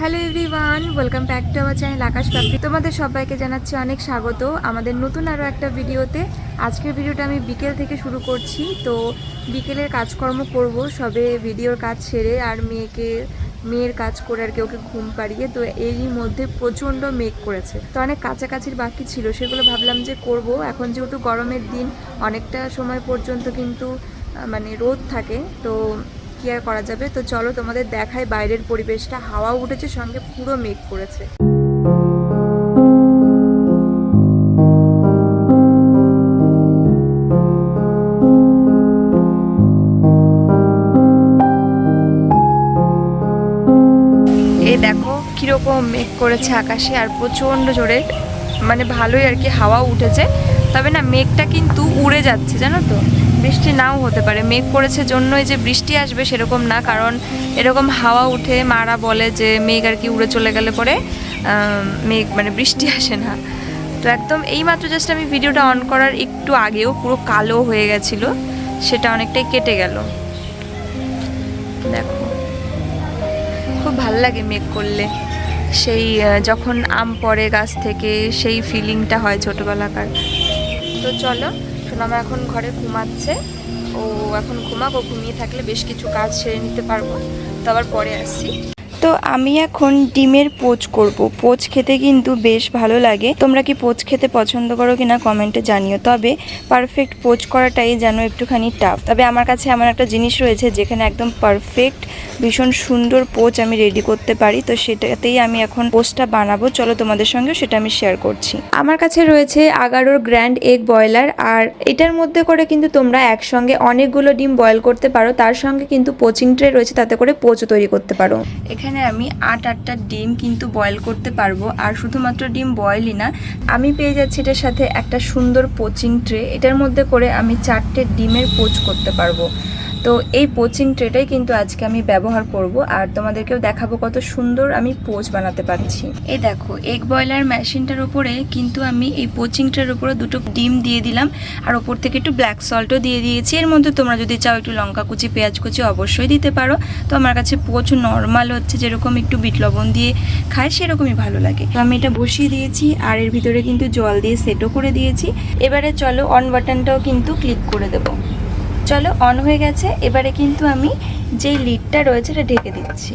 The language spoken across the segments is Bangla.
Hello everyone welcome back to our channel Akash Papri তোমাদের সবাইকে জানাচ্ছি অনেক স্বাগত। আমাদের নতুন আরও একটা ভিডিওতে। আজকের ভিডিওটা আমি বিকেল থেকে শুরু করছি। তো বিকেলের কাজকর্ম করব, সবে ভিডিওর কাজ সেরে আর মেয়েকে, মেয়ের কাজ করে আর কি ওকে ঘুম পাড়িয়ে, তো এরই মধ্যে প্রচণ্ড মেঘ করেছে। তো অনেক কাছাকাছির বাকি ছিল, সেগুলো ভাবলাম যে করব। এখন যেহেতু গরমের দিন, অনেকটা সময় পর্যন্ত কিন্তু মানে রোদ থাকে, তো কি আর করা যাবে? তো চলো তোমাদের দেখায় বাইরের পরিবেশটা। হাওয়া উঠেছে, সঙ্গে পুরো মেঘ করেছে। এই দেখো কীরকম মেঘ করেছে আকাশে, আর প্রচণ্ড জোরে। মানে ভালোই আর কি হাওয়া উঠেছে। তবে না, মেঘটা কিন্তু উড়ে যাচ্ছে, জানো তো? বৃষ্টি নাও হতে পারে। মেঘ করেছে জন্যই যে বৃষ্টি আসবে সেরকম না, কারণ এরকম হাওয়া উঠে মারা বলে যে মেঘ আর কি উড়ে চলে গেলে পরে মেঘ মানে বৃষ্টি আসে না। তো একদম এই মাত্র জাস্ট আমি ভিডিওটা অন করার একটু আগেও পুরো কালো হয়ে গেছিল, সেটা অনেকটাই কেটে গেল। দেখো, খুব ভালো লাগে মেঘ করলে। সেই যখন আম পড়ে গাছ থেকে, সেই ফিলিংটা হয় ছোটোবেলাকার। তো চলো সোনামা এখন ঘরে ঘুমাচ্ছে। ও এখন ঘুমাক, ও ঘুমিয়ে থাকলে বেশ কিছু কাজ সেরে নিতে পারব। তো আবার পরে আসছি। তো আমি এখন ডিমের পোচ করব। পোচ খেতে কিন্তু বেশ ভালো লাগে। তোমরা কি পোচ খেতে পছন্দ করো কিনা কমেন্টে জানিও। তবে পারফেক্ট পোচ করাটাই যেন একটুখানি টাফ তবে আমার কাছে এমন একটা জিনিস রয়েছে যেখানে একদম পারফেক্ট ভীষণ সুন্দর পোচ আমি রেডি করতে পারি। তো সেটাতেই আমি এখন পোচটা বানাবো। চলো তোমাদের সঙ্গে সেটা আমি শেয়ার করছি। আমার কাছে রয়েছে আগারোর গ্র্যান্ড এগ বয়লার আর এটার মধ্যে করে কিন্তু তোমরা একসঙ্গে অনেকগুলো ডিম বয়েল করতে পারো। তার সঙ্গে কিন্তু পোচিং ট্রে রয়েছে। তাতে করে পোচ তৈরি করতে পারো। এখানে আমি আট, আটটা ডিম কিন্তু বয়েল করতে পারব। আর শুধুমাত্র ডিম বয়েলই না, আমি পেয়ে যাচ্ছি এটার সাথে একটা সুন্দর পোচিং ট্রে এটার মধ্যে করে আমি চারটে ডিমের পোচ করতে পারব। তো এই পোচিং ট্রেটাই কিন্তু আজকে আমি ব্যবহার করব। আর তোমাদেরকেও দেখাবো কত সুন্দর আমি পোচ বানাতে পারছি। এই দেখো এগ বয়লার মেশিনটার উপরে কিন্তু আমি এই পোচিং ট্রের উপরে দুটো ডিম দিয়ে দিলাম। আর ওপর থেকে একটু ব্ল্যাক সল্টও দিয়ে দিয়েছি। এর মধ্যে তোমরা যদি চাও একটু লঙ্কা কুচি, পেঁয়াজ কুচি অবশ্যই দিতে পারো। তো আমার কাছে পোচ নর্মাল হচ্ছে, যেরকম একটু বিট লবণ দিয়ে খায়, সেরকমই ভালো লাগে। তো আমি এটা বসিয়ে দিয়েছি, আর এর ভিতরে কিন্তু জল দিয়ে সেটও করে দিয়েছি। এবারে চলো অন বাটনটাও কিন্তু ক্লিক করে দেবো। চলো অন হয়ে গেছে, এবারে কিন্তু আমি যেই লিডটা রয়েছে এটা ঢেকে দিচ্ছি।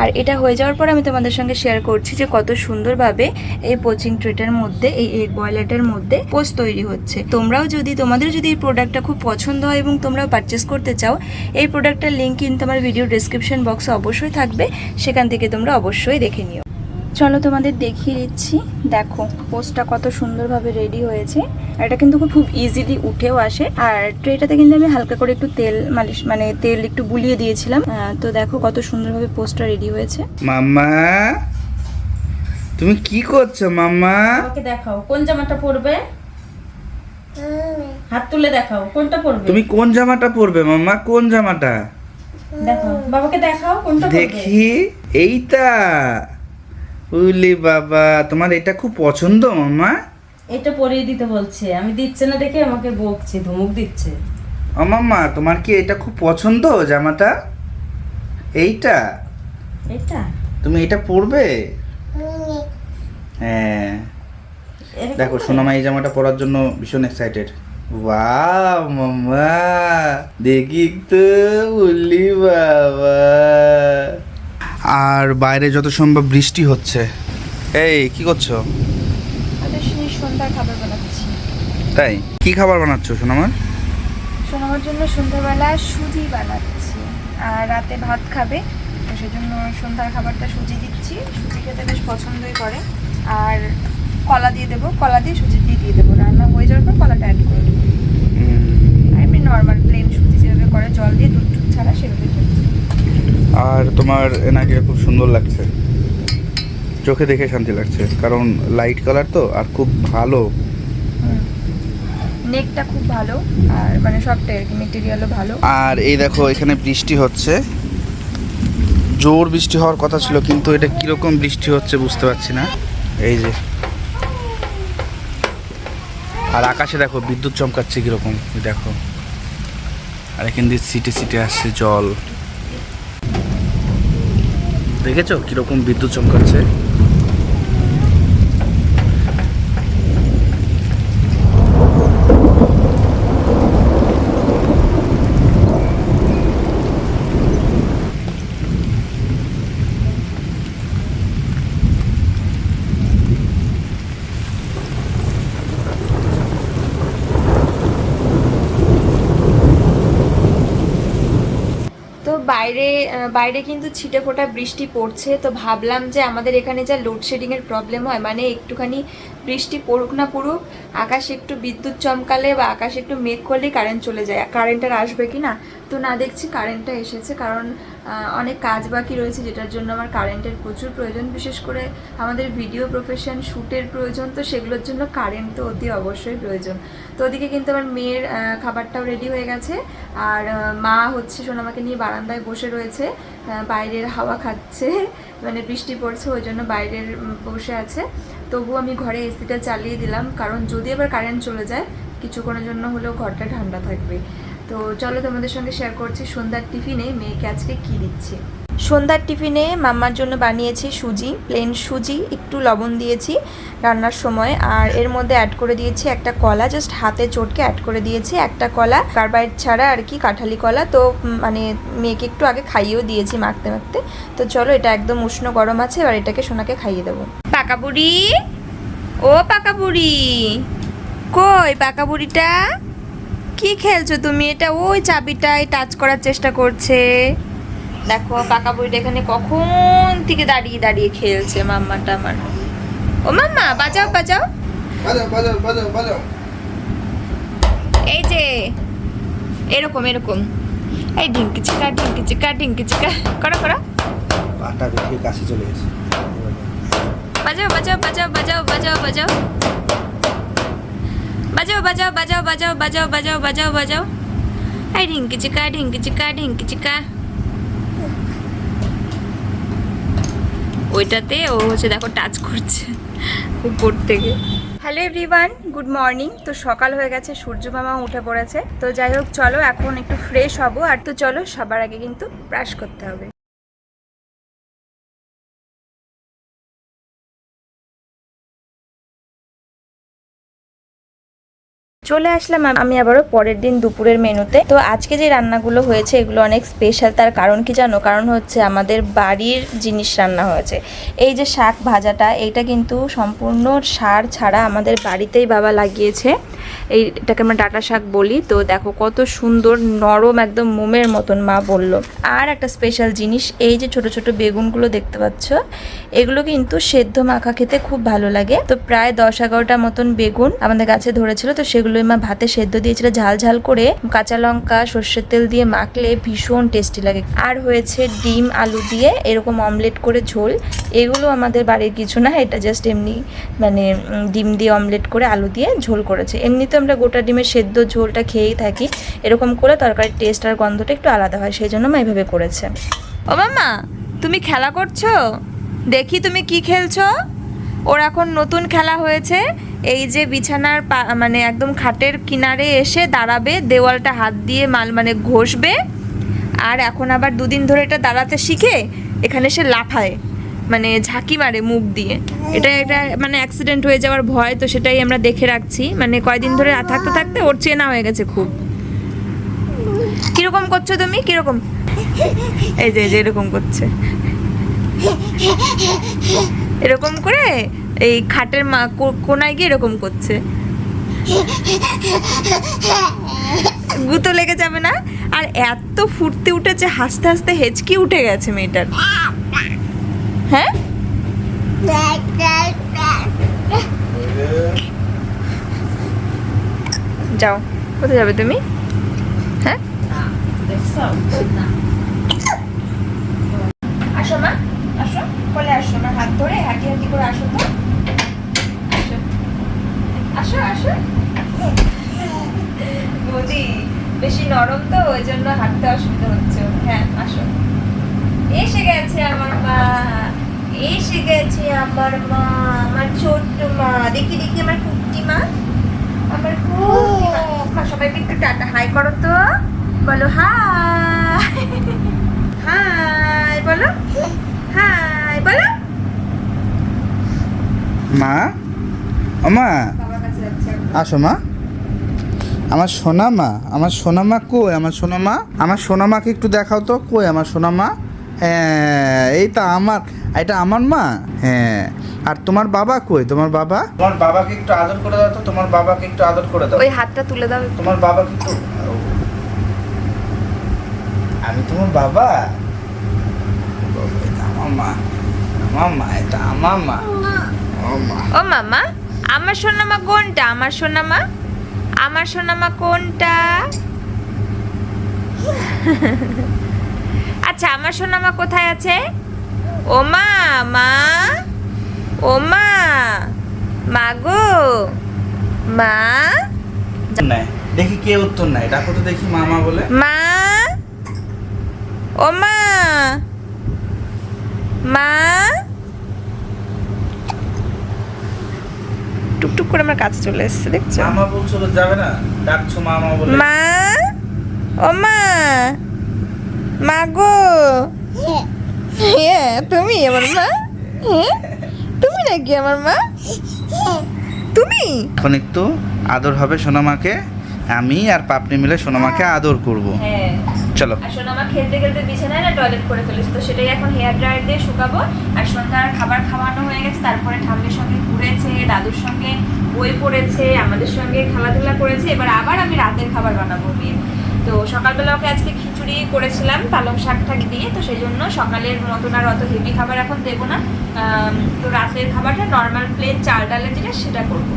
আর এটা হয়ে যাওয়ার পর আমি তোমাদের সঙ্গে শেয়ার করছি যে কত সুন্দরভাবে এই পোচিং ট্রেটার মধ্যে, এই এগ বয়লারটার মধ্যে পোস্ট তৈরি হচ্ছে। তোমরাও যদি তোমাদের যদি এই প্রোডাক্টটা খুব পছন্দ হয় এবং তোমরাও পারচেস করতে চাও, এই প্রোডাক্টটার লিঙ্ক কিন্তু আমার ভিডিও ডিসক্রিপশন বক্সে অবশ্যই থাকবে, সেখান থেকে তোমরা অবশ্যই দেখে নিও। চলো তোমাদের দেখিয়ে দিচ্ছি। দেখো পোস্টটা কত সুন্দরভাবে রেডি হয়েছে। আর এটা কিন্তু খুব ইজিলি উঠেও আসে। আর ট্রেটাতে কিন্তু আমি হালকা করে একটু তেল মালিশ মানে তেল একটু বুলিয়ে দিয়েছিলাম। তো দেখো কত সুন্দরভাবে পোস্টটা রেডি হয়েছে। মাম্মা তুমি কি করছ মাম্মা? আমাকে দেখাও কোন জামাটা পরবে? হাত তুলে দেখাও কোনটা পরবে? তুমি কোন জামাটা পরবে মাম্মা? কোন জামাটা? দেখাও বাবাকে দেখাও কোনটা পরবে। দেখি এইটা। উলি বাবা তোমার এটা খুব পছন্দ মামা। এটা পরিয়ে দিতে বলছে। আমি দিচ্ছে না দেখে আমাকে বকছে ধমক দিচ্ছে। ও মাম্মা তোমার কি এটা খুব পছন্দ জামাটা? এইটা? এটা তুমি এটা পরবে? হ্যাঁ। দেখো? সোনামা এই জামাটা পরার জন্য ভীষণ এক্সাইটেড ওয়াও মাম্মা দেখি তো উল্লি বাবা। আর বাইরে যত সম্ভব বৃষ্টি হচ্ছে। এই কি করছ? তাই? কি খাবার বানাচ্ছো সোনামার সোনামার জন্য সন্ধ্যাবেলা সুজি বানাচ্ছি। আর রাতে ভাত খাবে তো সেজন্য সন্ধ্যার খাবারটা সুজি দিচ্ছি। সুজি খেতে বেশ পছন্দই করে। আর কলা দিয়ে দেবো। কলা দিয়ে সুজি দিয়ে দিয়ে দেবো। রান্না হয়ে যাওয়ার পর কলাটা অ্যাড করে দেবো। এমনি নর্মাল প্লেন সুজি যেভাবে করে জল দিয়ে দুধ টুধ ছাড়া সেভাবে। আর তোমার এনাকে খুব সুন্দর লাগছে। চোখে দেখে শান্তি লাগছে কারণ লাইট কালার তো আর খুব ভালো। নেকটা খুব ভালো আর মানে সবটাই আর কি মেটেরিয়ালও ভালো। আর এই দেখো এখানে বৃষ্টি হচ্ছে। জোর বৃষ্টি হওয়ার কথা ছিল কিন্তু এটা কীরকম বৃষ্টি হচ্ছে বুঝতে পারছি না। এই যে। আর আকাশে দেখো বিদ্যুৎ চমকাচ্ছে কীরকম দেখো। আর এখান দিয়ে সিটে সিটে আসছে জল। দেখেছ? কীরকম বিদ্যুৎ চমকাচ্ছে তো বাইরে কিন্তু ছিটে ফোটা বৃষ্টি পড়ছে। তো ভাবলাম যে আমাদের এখানে যা লোডশেডিংয়ের প্রবলেম হয় মানে একটুখানি বৃষ্টি পড়ুক না পড়ুক, আকাশে একটু বিদ্যুৎ চমকালে বা আকাশে একটু মেঘ করলেই কারেন্ট চলে যায়। কারেন্ট আর আসবে কি না? তো না দেখছি কারেন্টটা এসেছে। কারণ অনেক কাজ বাকি রয়েছে যেটার জন্য আমার কারেন্টের প্রচুর প্রয়োজন। বিশেষ করে আমাদের ভিডিও প্রফেশন শ্যুটের প্রয়োজন, তো সেগুলোর জন্য কারেন্ট তো অতি অবশ্যই প্রয়োজন। তো ওদিকে কিন্তু আমার মেয়ের খাবারটাও রেডি হয়ে গেছে। আর মা হচ্ছে সোনামাকে নিয়ে বারান্দায় বসে রয়েছে। বাইরের হাওয়া খাচ্ছে মানে বৃষ্টি পড়ছে, ওই জন্য বাইরের বসে আছে। তবু আমি ঘরে এসিটা চালিয়ে দিলাম, কারণ যদি আবার কারেন্ট চলে যায়, কিছুক্ষণের জন্য হলেও ঘরটা ঠান্ডা থাকবে। তো চলো তোমাদের সঙ্গে শেয়ার করছি সন্ধ্যার টিফিনে মেয়েকে আজকে কী দিচ্ছি। সন্ধ্যার টিফিনে মাম্মার জন্য বানিয়েছি সুজি প্লেন সুজি, একটু লবণ দিয়েছি রান্নার সময় আর এর মধ্যে অ্যাড করে দিয়েছি একটা কলা জাস্ট হাতে চটকে অ্যাড করে দিয়েছি একটা কলা কার্বাইড ছাড়া আর কি কাঁঠালি কলা, তো মানে মেয়েকে একটু আগে খাইয়েও দিয়েছি মাখতে মাখতে। তো চলো এটা একদম উষ্ণ গরম আছে, এবার এটাকে সোনাকে খাইয়ে দেবো। পাকা বুড়ি ও পাকা বুড়ি কই পাকা বুড়িটা কি খেলছো তুমি? এটা ওই চাবিটাই টাচ করার চেষ্টা করছে। দেখো পাকা বুড়িটা এখানে কখন থেকে দাঁড়িয়ে দাঁড়িয়ে খেলছে মাম্মাটা আমার ও মাম্মা বাজাও বাজাও। বাজাও বাজাও বাজাও বাজাও। এই যে এরকম এরকম। এই ঢিঙ্কি চিকা ঢিঙ্কি চিকা ঢিঙ্কি চিকা। করো করো। পাটা বেশি কাছে চলে গেছে। বাজাও বাজাও বাজাও বাজাও বাজাও বাজাও। বাজাও বাজাও বাজাও বাজাও বাজাও বাজাও বাজাও বাজাও। এই ঢিঙ্কি চিকা ঢিঙ্কি চিকা ঢিঙ্কি চিকা। ওইটাতে ও হচ্ছে দেখো টাচ করছে উপর থেকে। Hello everyone, good morning. তো সকাল হয়ে গেছে, সূর্য মামা উঠে পড়েছে। তো যাই হোক, চলো এখন একটু ফ্রেশ হব। আর তো চলো, সবার আগে কিন্তু ব্রাশ করতে হবে। চলে আসলাম আমি আবারও পরের দিন দুপুরের মেনুতে। তো আজকে যে রান্নাগুলো হয়েছে, এগুলো অনেক স্পেশাল তার কারণ কি জানো? কারণ হচ্ছে আমাদের বাড়ির জিনিস রান্না হয়েছে। এই যে শাক ভাজাটা, এইটা কিন্তু সম্পূর্ণ সার ছাড়া আমাদের বাড়িতেই বাবা লাগিয়েছে। এই এটাকে আমরা ডাটা শাক বলি। তো দেখো কত সুন্দর, নরম, একদম মোমের মতন মা বলল। আর একটা স্পেশাল জিনিস, এই যে ছোট ছোট বেগুনগুলো দেখতে পাচ্ছ, এগুলো কিন্তু সেদ্ধ মাখা খেতে খুব ভালো লাগে। তো প্রায় দশ এগারোটা মতন বেগুন আমাদের গাছে ধরেছিল, তো সেগুলোই মা, ভাতে সেদ্ধ দিয়েছিল, ঝাল ঝাল করে কাঁচা লঙ্কা, সর্ষের তেল দিয়ে মাখলে ভীষণ টেস্টি লাগে। আর হয়েছে ডিম, আলু দিয়ে এরকম অমলেট করে ঝোল। এগুলো আমাদের বাড়ির কিছু না, এটা জাস্ট এমনি মানে ডিম দিয়ে অমলেট করে আলু দিয়ে ঝোল করেছে। এমনিতে আমরা গোটা ডিমের সেদ্ধ ঝোলটা খেয়েই থাকি। এরকম করে তরকারির টেস্ট আর গন্ধটা একটু আলাদা হয়, সেই জন্য মা এভাবে করেছে। ও মামা তুমি খেলা করছ? দেখি তুমি কি খেলছো? ওর এখন নতুন খেলা হয়েছে। এই যে বিছানার মানে একদম খাটের কিনারে এসে দাঁড়াবে, দেওয়ালটা হাত দিয়ে মাল মানে ঘষবে, আর এখন আবার দুদিন ধরে এটা দাঁড়াতে শিখে এখানে সে লাফায় মানে ঝাঁকি মারে মুখ দিয়ে। এটা একটা মানে অ্যাক্সিডেন্ট হয়ে যাওয়ার ভয়, তো সেটাই আমরা দেখে রাখছি। মানে কয়দিন ধরে থাকতে থাকতে ওর চেনা হয়ে গেছে খুব। কীরকম করছ তুমি? কীরকম? এই যে এরকম করছে। এরকম করে এই খাটের মা কোনায় গিয়ে এরকম করছে। গুতো লেগে যাবে না? আর এত ফুটতে উঠেছে, হাসতে হাসতে হেঁচকি উঠে গেছে মেয়েটার। হ্যাঁ? যাও, কোথায় যাবে তুমি? হ্যাঁ? আসো মা, আসো, কোলে আসো আমার হাত ধরে হাঁটি হাঁটি করে আসো তো। আসো আসো। বৌদি, বেশি নরম তো, ওই জন্য হাঁটতে অসুবিধা হচ্ছে। হ্যাঁ আসো। এসে গেছে আমার মা। এসে গেছে আমার মা, আমার ছোট্ট মা। দেখি দেখি আমার কুট্টি মা। আমার কুট্টি মা। সবাইকে একটু টাটা। হাই করো তো। বলো হাই। হাই, বলো। হাই, বলো। মা? মা বাবার কাছে যাচ্ছে এখন। আসো মা। আমার সোনা মা আমার সোনা মা কই? আমার সোনা মা আমার সোনা মাকে একটু দেখাও তো কই আমার সোনা মা? হ্যাঁ এই তো আমার এটা আমার মা? হ্যাঁ আর তোমার বাবা কই? তোমার বাবা? তোমার বাবাকে একটু আদর করে দাও তো তোমার বাবাকে একটু আদর করে দাও। ওই হাতটা তুলে দাও তোমার বাবাকে একটু আমি তোমার বাবা? বাবা, এটা আমার মা। আমার মা এটা আমার মা। আমার মা। ও মামা। আমার সোনামা কোনটা? আমার সোনামা? আমার সোনামা কোনটা? আচ্ছা আমার সোনামা কোথায় আছে? ওমা মা। ওমা ও মা। দেখি কে উত্তর নাই। ডাকো তো দেখি মামা বলে। মা। ওমা। মা মা টুকটুক করে আমার কাছে চলে এসেছে দেখছ? মামা বলছো তো যাবে না। ডাকছো মামা বলে। মা? ও মা? মা গো? হ্যাঁ তুমি আমার মা? হ্যাঁ তুমি নাকি আমার মা? তুমি? এখন একটু আদর হবে সোনামাকে। আমি আর পাপনি মিলে সোনামাকে আদর করব। হ্যাঁ। চলো। আর আমার খেলতে খেলতে বিছানায় না টয়লেট করে ফেলেছি তো সেটাই এখন হেয়ার ড্রায়ার দিয়ে শুকাবো। আর সন্ধ্যার খাবার খাওয়ানো হয়ে গেছে তারপরে ঠাম্মির সঙ্গে ঘুরেছে দাদুর সঙ্গে বই পড়েছে আমাদের সঙ্গে খেলাধুলা করেছে এবার আবার আমি রাতের খাবার বানাবো মেয়ে তো সকালবেলা ওকে আজকে খিচুড়ি করেছিলাম পালং শাক ঠাক দিয়ে তো সেই জন্য সকালের মতন আর অত হেভি খাবার এখন দেবো না। তো রাতের খাবারটা নর্মাল প্লেন চাল ডালের যেটা সেটা করব।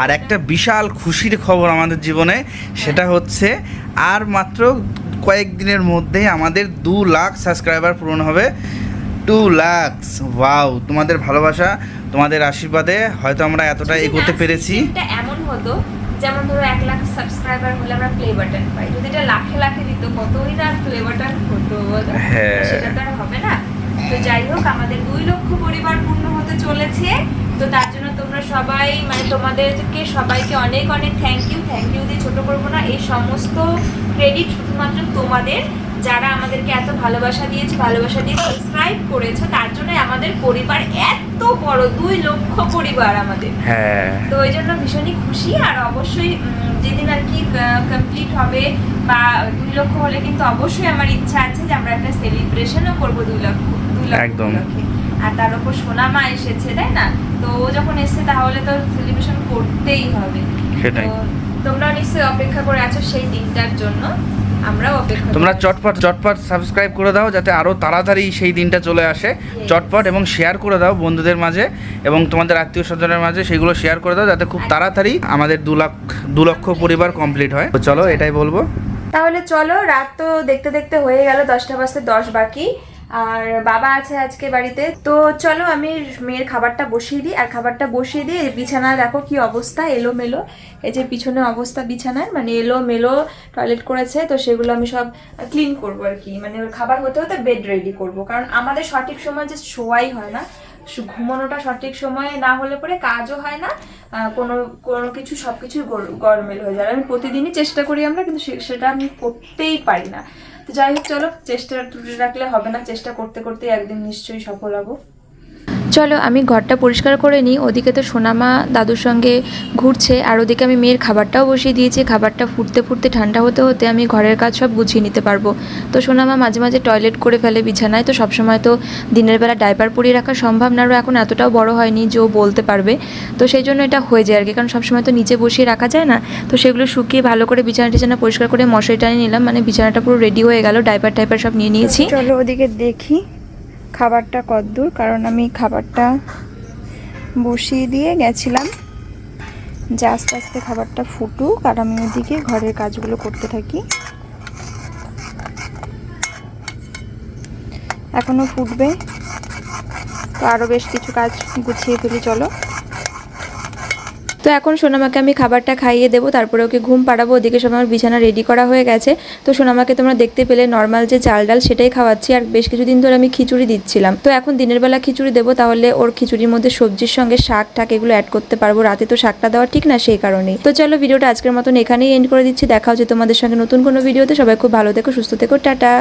আর একটা বিশাল খুশির খবর আমাদের জীবনে সেটা হচ্ছে আর মাত্র কয়েকদিনের মধ্যেই আমাদের দু লাখ সাবস্ক্রাইবার পূরণ হবে। টু লাখস ওয়াও তোমাদের ভালোবাসা তোমাদের আশীর্বাদে হয়তো আমরা এতটা এগোতে পেরেছি। এমন হতো যেমন ধরো এক লাখ সাবস্ক্রাইবার হলে আমরা প্লে বাটন পাই। যদি এটা লাখে লাখে দিত কতই না প্লে বাটন হতো হ্যাঁ। সেটা তো আর হবে না। তো যাই হোক আমাদের দুই লক্ষ পরিবার পূর্ণ হতে চলেছে। তো তার জন্য তোমরা সবাই মানে তোমাদেরকে সবাইকে অনেক অনেক থ্যাংক ইউ থ্যাংক ইউ দিয়ে ছোট করব না। এই সমস্ত ক্রেডিট শুধুমাত্র তোমাদের যারা আমাদেরকে এত ভালোবাসা দিয়েছে ভালোবাসা দিয়ে সাবস্ক্রাইব করেছ তার জন্য আমাদের পরিবার এত বড় দুই লক্ষ পরিবার আমাদের। হ্যাঁ। তো ওই জন্য ভীষণই খুশি আর অবশ্যই যেদিন আর কি কমপ্লিট হবে বা দুই লক্ষ হলে কিন্তু অবশ্যই আমার ইচ্ছা আছে যে আমরা একটা সেলিব্রেশনও করব দুই লক্ষ দুই লক্ষ একদম। আর তার উপর সোনামা এসেছে তাই না? তো ও যখন এসেছে তাহলে তো সেলিব্রেশন করতেই হবে। সেটাই। তোমরা নিশ্চয়ই অপেক্ষা করে আছো সেই দিনটার জন্য। আমরাও অপেক্ষা তোমরা চটপট চটপট সাবস্ক্রাইব করে দাও যাতে আরও তাড়াতাড়ি সেই দিনটা চলে আসে। চটপট এবং শেয়ার করে দাও বন্ধুদের মাঝে এবং তোমাদের আত্মীয় স্বজনের মাঝে সেগুলো শেয়ার করে দাও যাতে খুব তাড়াতাড়ি আমাদের দু লাখ দু লক্ষ পরিবার কমপ্লিট হয়। তো চলো এটাই বলব। তাহলে চলো রাত তো দেখতে দেখতে হয়ে গেল দশটা বাজতে দশ বাকি। আর বাবা আছে আজকে বাড়িতে। তো চলো আমি মেয়ের খাবারটা বসিয়ে দিই। আর খাবারটা বসিয়ে দিয়ে বিছানা দেখো কি অবস্থা এলো মেলো এই যে পিছনে অবস্থা বিছানার মানে এলো মেলো টয়লেট করেছে, তো সেগুলো আমি সব ক্লিন করব আর কি। মানে খাবার হতে হতে বেড রেডি করব। কারণ আমাদের সঠিক সময় যে শোয়াই হয় না ঘুমানোটা সঠিক সময়ে না হলে পরে কাজও হয় না কোনো কোনো কিছু সব কিছু গরমেল হয়ে যায়। আমি প্রতিদিনই চেষ্টা করি আমরা, কিন্তু সেটা আমি করতেই পারি না। তো যাই হোক, চলো, চেষ্টা ত্রুটি রাখলে হবে না। চেষ্টা করতে করতে একদিন নিশ্চয়ই সফল হব। চলো, আমি ঘরটা পরিষ্কার করে নিই। ওদিকে তো সোনামা দাদুর সঙ্গে ঘুরছে, আর ওদিকে আমি মেয়ের খাবারটাও বসিয়ে দিয়েছি। খাবারটা ফুটতে ফুটতে ঠান্ডা হতে হতে আমি ঘরের কাজ সব গুছিয়ে নিতে পারব। তো সোনামা মাঝে মাঝে টয়লেট করে ফেলে বিছানায়, তো সবসময় তো দিনের বেলা ডাইপার পরিয়ে রাখা সম্ভব না, আরও এখন এতটাও বড় হয়নি যে ও বলতে পারবে। তো সেই জন্য এটা হয়ে যায় আর কি, কারণ সবসময় তো নিচে বসিয়ে রাখা যায় না। তো সেগুলো শুকিয়ে ভালো করে বিছানা টিছানা পরিষ্কার করে মশারি টানিয়ে নিলাম মানে বিছানাটা পুরো রেডি হয়ে গেল, ডাইপার টাইপার সব নিয়ে নিয়েছি। চলো, ওদিকে দেখি। খাবারটা কদ্দূর, কারণ আমি খাবারটা বসিয়ে দিয়ে গেছিলাম। যে আস্তে আস্তে খাবারটা ফুটুক আর আমি ওদিকে ঘরের কাজগুলো করতে থাকি। এখনও ফুটবে। তো আরও বেশ কিছু কাজ গুছিয়ে ফেলি, চলো। তো এখন সোনামাকে আমি খাবারটা খাইয়ে দেবো, তারপরে ওকে ঘুম পাড়াবো, ওদিকে সব আমার বিছানা রেডি করা হয়ে গেছে। তো সোনামাকে তোমরা দেখতে পেলে নর্মাল যে চাল ডাল সেটাই খাওয়াচ্ছি, আর বেশ কিছুদিন ধরে আমি খিচুড়ি দিচ্ছিলাম। তো এখন দিনের বেলা খিচুড়ি দেবো, তাহলে ওর খিচুড়ির মধ্যে সবজির সঙ্গে শাক টাক এগুলো অ্যাড করতে পারব। রাতে তো শাকটা দেওয়া ঠিক না সেই কারণেই। তো চলো ভিডিওটা আজকের মতন এখানেই এন্ড করে দিচ্ছি, দেখা হচ্ছে তোমাদের সঙ্গে নতুন কোনো ভিডিওতে সবাই খুব ভালো থেকো, সুস্থ থেকো, টাটা।